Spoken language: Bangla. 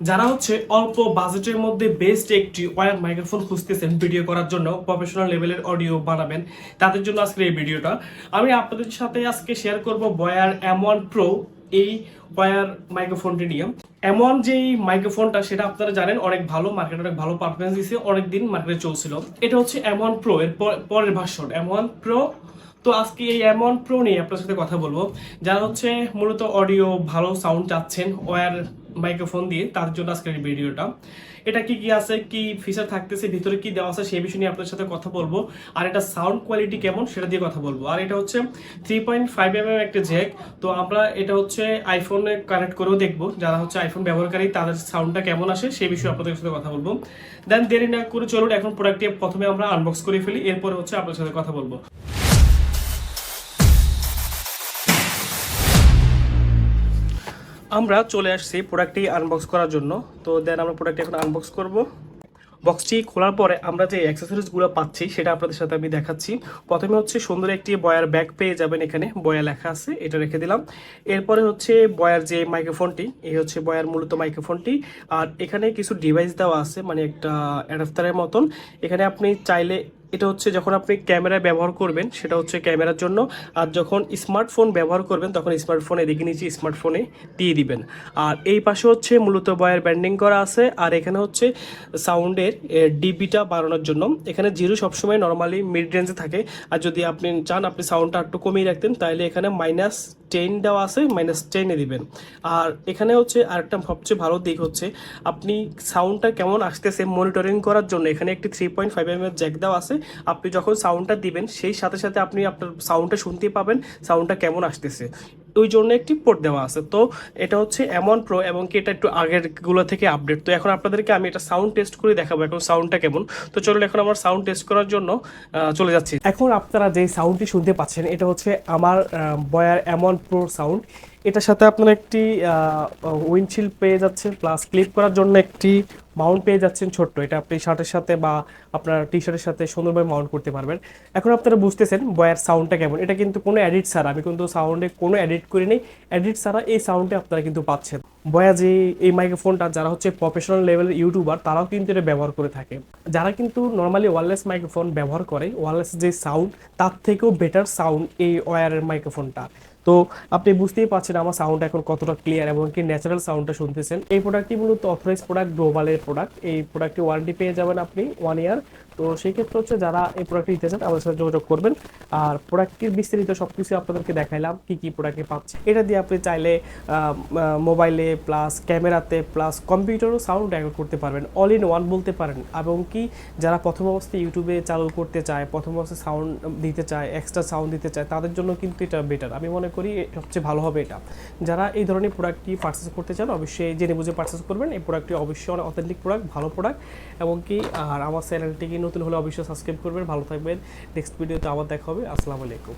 যারা হচ্ছে অল্প বাজেটের মধ্যে বেস্ট একটি ওয়ার মাইক্রোফোন খুঁজতেছেন ভিডিও করার জন্য, প্রফেশনাল লেভেলের অডিও বানাবেন, তাদের জন্য আজকে এই ভিডিওটা। আমি আপনাদের সাথে আজকে শেয়ার করব বয়ার এম ওয়ান প্রো এই ওয়ার মাইক্রোফোনটি নিয়ে। এমন যেই মাইক্রোফোনটা, সেটা আপনারা জানেন, অনেক ভালো মার্কেটে অনেক ভালো পারফরমেন্স দিচ্ছে অনেক দিন মার্কেটে চলছিল। এটা হচ্ছে এম ওয়ান প্রো এর পর- পরের ভার্সন এম ওয়ান প্রো তো আজকে এই এমন প্রো নিয়ে আপনার সাথে কথা বলব, যারা হচ্ছে মূলত অডিও ভালো সাউন্ড চাচ্ছেন ওয়ার মাইক্রোফোন দিয়ে, তার জন্য আজকের ভিডিওটা। এটা কি কি আছে, কি ফিচার থাকতেছে, ভিতরে কি দেওয়া আছে, সেই বিষয় নিয়ে আপনার সাথে কথা বলব। আর এটা সাউন্ড কোয়ালিটি কেমন, সেটা দিয়ে কথা বলব। আর এটা হচ্ছে three point five M M একটা জ্যাক তো আমরা এটা হচ্ছে আইফোনে কানেক্ট করেও দেখব। যারা হচ্ছে আইফোন ব্যবহারকারী, তাদের সাউন্ডটা কেমন আসে, সেই বিষয়ে আপনাদের সাথে কথা বলব। দেন দেরি না করে চলুন, এখন প্রোডাক্টটি প্রথমে আমরা আনবক্স করে ফেলি, এরপরে হচ্ছে আপনার সাথে কথা বলব। আমরা চলে আসছি প্রোডাক্টটি আনবক্স করার জন্য। তো দেন আমরা প্রোডাক্টটি এখন আনবক্স করব। বক্সটি খোলার পরে আমরা যে অ্যাক্সেসরিজগুলো পাচ্ছি, সেটা আপনাদের সাথে আমি দেখাচ্ছি। প্রথমে হচ্ছে সুন্দর একটি বয়ার ব্যাগ পেয়ে যাবেন এখানে। বয়া লেখা আছে, এটা রেখে দিলাম। এরপরে হচ্ছে বয়ার যে মাইক্রোফোনটি এই হচ্ছে বয়ার মূলত মাইক্রোফোনটি আর এখানে কিছু ডিভাইস দেওয়া আছে মানে একটা অ্যাডাপ্টারের মতন। এখানে আপনি চাইলে এটা হচ্ছে যখন আপনি ক্যামেরা ব্যবহার করবেন, সেটা হচ্ছে ক্যামেরার জন্য। আর যখন স্মার্টফোন ব্যবহার করবেন, তখন স্মার্টফোন এদিকে নিচে স্মার্টফোনে দিয়ে দিবেন। আর এই পাশে হচ্ছে মূলত বয়ের ব্যান্ডিং করা আছে। আর এখানে হচ্ছে সাউন্ডের ডিবিটা বাড়ানোর জন্য। এখানে জিরো সবসময় নর্মালি মিড রেঞ্জে থাকে। আর যদি আপনি চান, আপনি সাউন্ডটা একটু কমিয়ে রাখতেন, তাহলে এখানে মাইনাস টেন দেওয়া আছে, মাইনাস টেনে দিবেন। আর এখানে হচ্ছে আরেকটা সবচেয়ে ভালো দিক হচ্ছে, আপনি সাউন্ডটা কেমন আসতেছে মনিটরিং করার জন্য। এখানে একটি থ্রি পয়েন্ট ফাইভ এম এর জ্যাক দেওয়া আছে। আপনি যখন সাউন্ডটা দিবেন, সেই সাথে সাথে আপনি আপনার সাউন্ডটা শুনতে পাবেন সাউন্ডটা কেমন আসতেছে। ওই জন্য একটি পোর্ট দেওয়া আছে। তো এটা হচ্ছে এমন প্রো এবং কি এটা একটু আগেরগুলো থেকে আপডেট তো এখন আপনাদেরকে আমি এটা সাউন্ড টেস্ট করে দেখাবো এখন সাউন্ডটা কেমন। তো চলুন এখন আমার সাউন্ড টেস্ট করার জন্য চলে যাচ্ছি। এখন আপনারা যে সাউন্ডটি শুনতে পাচ্ছেন, এটা হচ্ছে আমার বয়ার এমন প্রো সাউন্ড এটার সাথে আপনার একটি উইন্ডশিল্ড পেয়ে যাচ্ছেন প্লাস ক্লিপ করার জন্য একটি মাউন্ট পেয়ে যাচ্ছেন ছোট্ট। এটা আপনি শার্টের সাথে বা আপনার টি শার্টের সাথে সুন্দরভাবে মাউন্ট করতে পারবেন। এখন আপনারা বুঝতেছেন বয়ার সাউন্ডটা কেমন। এটা কিন্তু কোনো এডিট ছাড়া, আমি কিন্তু সাউন্ডে কোনো এডিট করি নেই এডিট ছাড়া এই সাউন্ডে আপনারা কিন্তু পাচ্ছেন। বয়া যে এই মাইক্রোফোনটা যারা হচ্ছে প্রফেশনাল লেভেলের ইউটিউবার তারাও কিন্তু এটা ব্যবহার করে থাকে। যারা কিন্তু নর্মালি ওয়ারলেস মাইক্রোফোন ব্যবহার করে ওয়ারলেস যে সাউন্ড তার থেকেও বেটার সাউন্ড এই ওয়ারের মাইক্রোফোনটা তো আপনি বুঝতেই পারছেন আমার সাউন্ড এখন কতটা ক্লিয়ার এবং কি ন্যাচারাল সাউন্ডটা শুনতেছেন। এই প্রোডাক্টটি মূলত অথরাইজ প্রোডাক্ট গ্লোবালের প্রোডাক্ট এই প্রোডাক্টটি ওয়ারেন্টি পেয়ে যাবেন আপনি ওয়ান ইয়ার তো সেই ক্ষেত্রে হচ্ছে যারা এই প্রোডাক্টটি নিতে চান আমাদের সাথে যোগাযোগ করবেন। আর প্রোডাক্টটির বিস্তারিত সব কিছু আপনাদেরকে দেখাইলাম, কী কী প্রোডাক্টে পাচ্ছে এটা দিয়ে আপনি চাইলে মোবাইলে প্লাস ক্যামেরাতে প্লাস কম্পিউটারও সাউন্ড রেকর্ড করতে পারবেন। অল ইন ওয়ান বলতে পারেন। এবং কি যারা প্রথম অবস্থায় ইউটিউবে চালু করতে চায়, প্রথম অবস্থায় সাউন্ড দিতে চায় এক্সট্রা সাউন্ড দিতে চায়, তাদের জন্য কিন্তু এটা বেটার আমি মনে করি সবচেয়ে ভালো হবে এটা। যারা এই ধরনের প্রোডাক্টটি পারচেস করতে চান, অবশ্যই জেনে বুঝে পারচেস করবেন। এই প্রোডাক্টটি অবশ্যই অনেক অথেন্টিক প্রোডাক্ট ভালো প্রোডাক্ট এবং কি, আর আমার চ্যানেলটিকে নতুন হলে অবশ্যই সাবস্ক্রাইব করবেন। ভালো থাকবেন। নেক্সট ভিডিওতে আবার দেখা হবে। আসসালামু আলাইকুম।